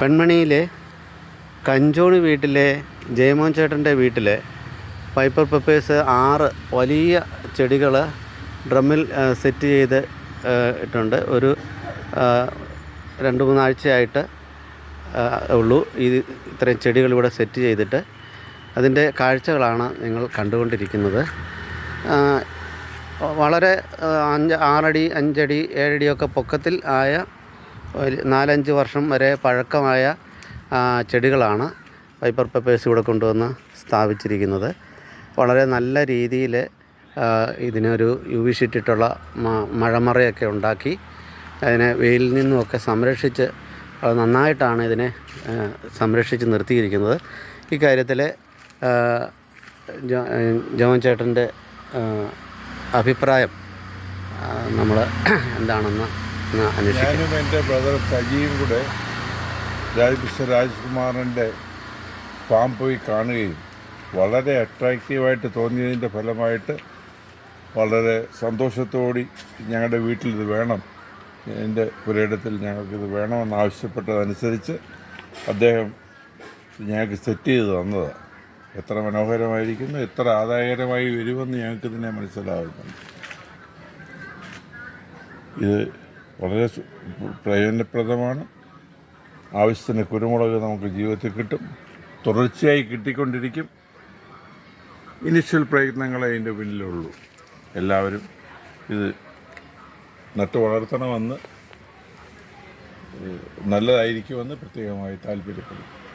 പെൺമണിയിലെ കഞ്ചോണി വീട്ടിലെ ജയമോഹൻ ചേട്ടന്റെ വീട്ടിലെ പൈപ്പർ പെപ്പേഴ്സ് ആറ് വലിയ ചെടികൾ ഡ്രമ്മിൽ സെറ്റ് ചെയ്ത് ഇട്ടുണ്ട്. ഒരു രണ്ട് മൂന്നാഴ്ചയായിട്ട് ഉള്ളൂ. ഈ ഇത്രയും ചെടികൾ ഇവിടെ സെറ്റ് ചെയ്തിട്ട് അതിന്റെ കാഴ്ചകളാണ് നിങ്ങൾ കണ്ടുകൊണ്ടിരിക്കുന്നത്. വളരെ അഞ്ച് ആറടി അഞ്ചടി ഏഴടിയൊക്കെ പൊക്കത്തിൽ ആയ ഒരു നാലഞ്ച് വർഷം വരെ പഴക്കമായ ചെടികളാണ് വൈപ്പർ പെപ്പേഴ്സ് ഇവിടെ കൊണ്ടുവന്ന് സ്ഥാപിച്ചിരിക്കുന്നത്. വളരെ നല്ല രീതിയിൽ ഇതിനൊരു യു വി ഷീറ്റിട്ടുള്ള മഴമറയൊക്കെ ഉണ്ടാക്കി അതിനെ വെയിലിൽ നിന്നുമൊക്കെ സംരക്ഷിച്ച് നന്നായിട്ടാണ് ഇതിനെ സംരക്ഷിച്ച് നിർത്തിയിരിക്കുന്നത്. ഇക്കാര്യത്തിൽ ജോൺ ചേട്ടന്റെ അഭിപ്രായം നമ്മൾ എന്താണെന്ന് ഞാനും എന്റെ ബ്രദർ സജിയും കൂടെ രാജകൃഷ്ണ രാജ്കുമാറിന്റെ ഫാം പോയി കാണുകയും വളരെ അട്രാക്റ്റീവായിട്ട് തോന്നിയതിന്റെ ഫലമായിട്ട് വളരെ സന്തോഷത്തോടി ഞങ്ങളുടെ വീട്ടിലിത് വേണം. എന്റെ പുരയിടത്തിൽ ഞങ്ങൾക്കിത് വേണമെന്ന് ആവശ്യപ്പെട്ടതനുസരിച്ച് അദ്ദേഹം ഞങ്ങൾക്ക് സെറ്റ് ചെയ്ത് തന്നതാണ് എത്ര മനോഹരമായിരിക്കുന്നു എത്ര ആദായകരമായി വരുമെന്ന് ഞങ്ങൾക്ക് തന്നെ മനസ്സിലാകുന്നുണ്ട് ഇത് വളരെ പ്രയോജനപ്രദമാണ്. ആവശ്യത്തിന് കുരുമുളക് നമുക്ക് ജീവിതത്തിൽ കിട്ടും. തുടർച്ചയായി കിട്ടിക്കൊണ്ടിരിക്കും. ഇനിഷ്യൽ പ്രയത്നങ്ങളെ അതിന്റെ പിന്നിലുള്ളൂ. എല്ലാവരും ഇത് നട്ടു വളർത്തണമെന്ന് നല്ലതായിരിക്കുമെന്ന് പ്രത്യേകമായി താല്പര്യപ്പെടും